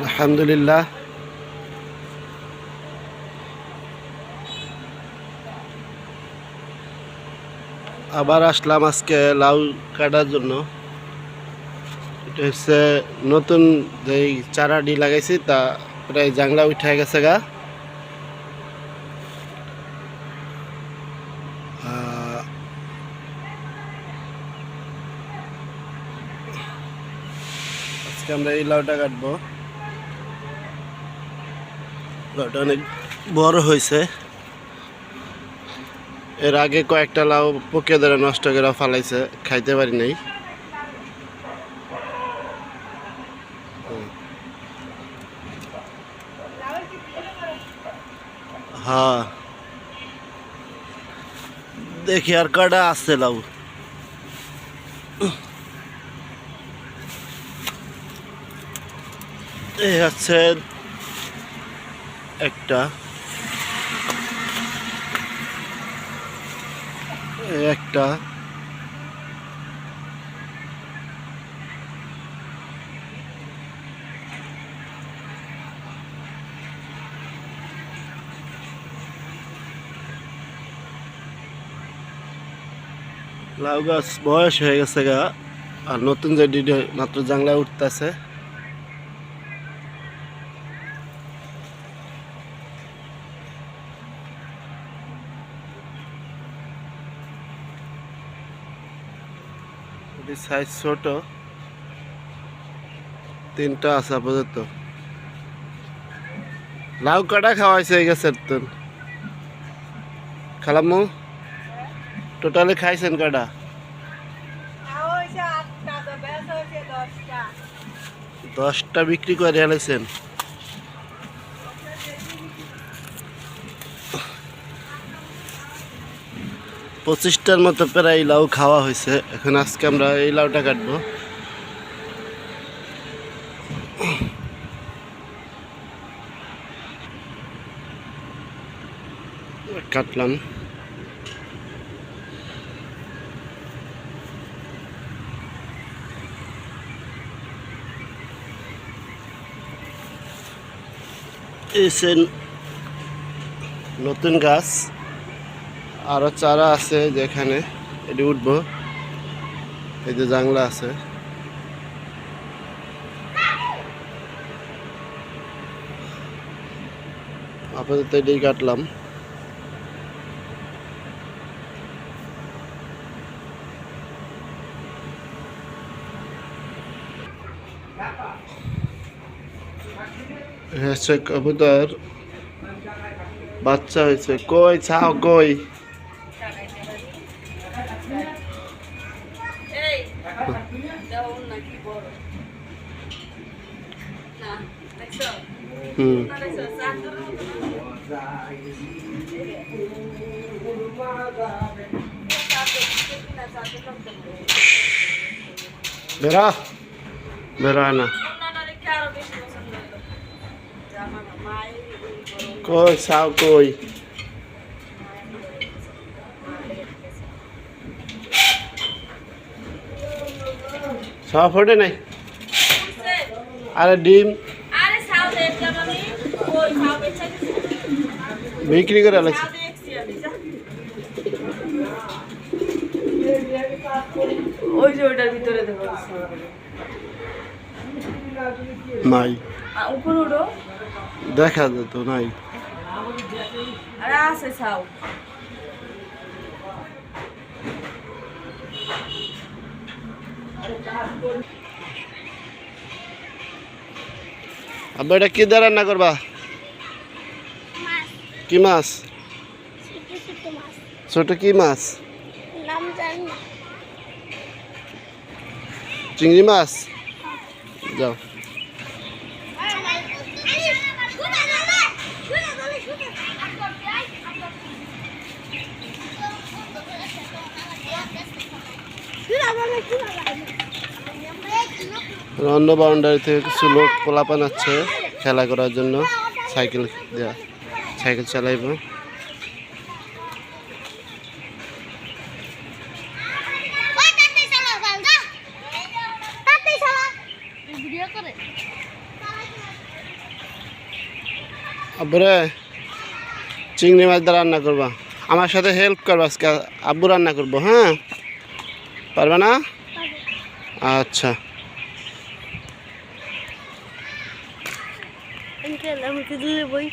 আলহামদুলিল্লাহ। আবার আসলাম আজকে লাউ কাটার জন্য। এটা হচ্ছে নতুন যে চারাটি লাগাইছি, তা প্রায় জাংলা উঠে গেছে গা। আজকে আমরা এই লাউটা কাটবো। লাউটা অনেক বড় হয়েছে। এর আগে কয়েকটা লাউ পোকে ধরে নষ্ট করে ফালাইছে, খাইতে পারি নাই। হ্যাঁ। দেখি আর কটা আসছে লাউ। এই হচ্ছে একটা। একটা। লাউ গাছ বয়স হয়ে গেছে গা আর নতুন যে মাত্র জাংলা উঠতেছে। সাইজ ছোট তিনটা আছে আপাতত। লাউ কাটা খাওয়াইছে এই গেছে তো খালাম্মু টোটালি খাইছেন কাটা? দশটা। বিক্রি করে হেলাইছেন পঁচিশটার মতো প্রায় এই লাউ খাওয়া হয়েছে। এখন আজকে আমরা এই লাউটা কাটবো। কাটলাম। এসে নতুন গাছ। আরও চারা আছে যেখানে এটি উঠবো। এই যে জাংলা আছে। আপাতত এটাই কাটলাম। হচ্ছে কবুতর বাচ্চা হয়েছে। কই, ছাও, কই? হুম না দেখছ চাকর মতো না বেরা বেরা না কই ছাও কই ছাও ফোটে নাই? আরে ডিম। বিক্রি করে আলাইছে। সাউ দেখছি আমি যা। ওই যে ওটার ভিতরে দেখো নাই। উপরে উঠো। দেখা যেত নাই। আরে আছে সাউ আব্বা এটা কি দিয়ে রান্না করবা? কি মাছ? ছোট কি মাছ? চিংড়ি মাছ? যাও। অন্য বাউন্ডারি থেকে কিছু লোক পোলাপান আছে খেলা করার জন্য। সাইকেল দেওয়া সাইকেল চালাইব। আব্বুরে, চিংড়ি মাছ দিয়ে রান্না করবা। আমার সাথে হেল্প করবা আজকে, আব্বু রান্না করব হ্যাঁ? পারবে না? আচ্ছা। എനിക്ക് എല്ലാം വിളിച്ചതില്ലേ പോയി